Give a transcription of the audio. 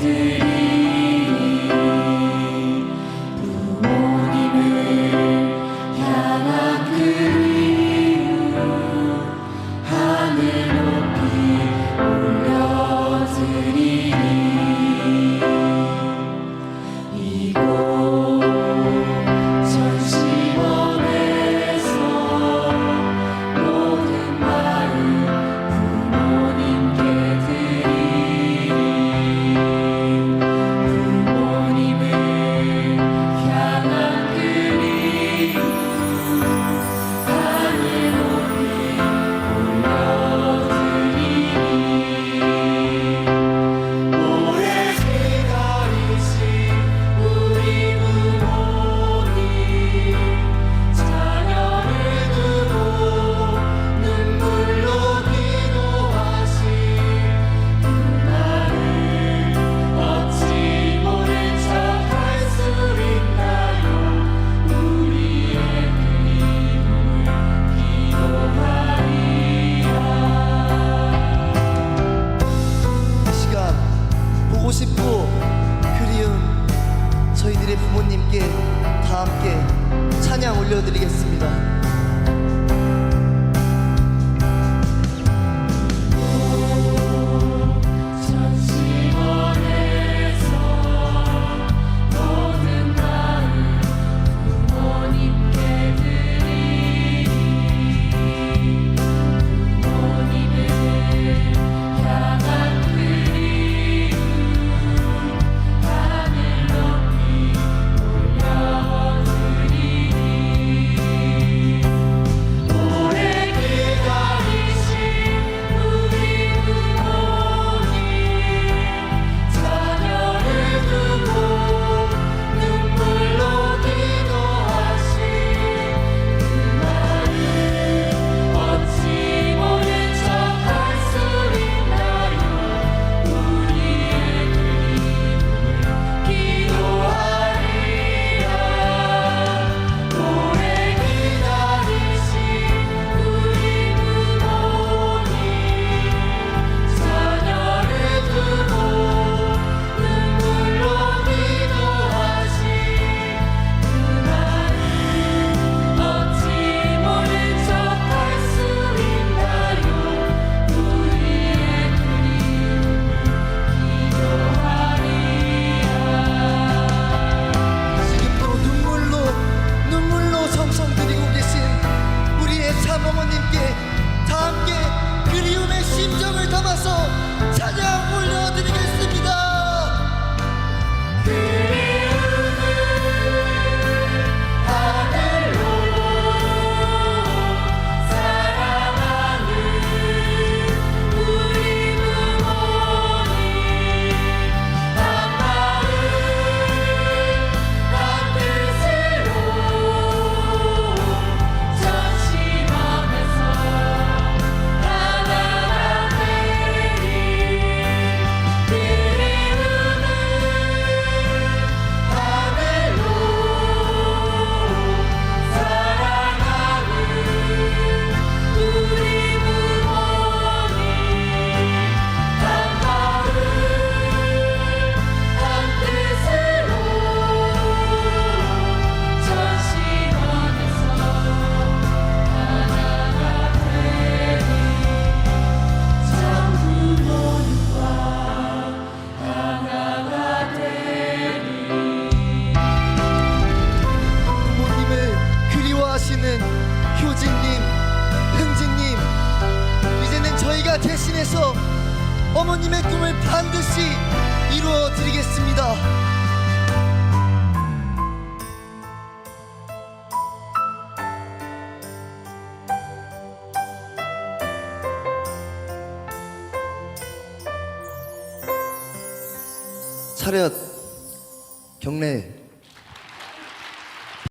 Deus. 부모님께 다 함께 찬양 올려드리겠습니다. 하나님께서 어머님의 꿈을 반드시 이루어 드리겠습니다. 차렷 경례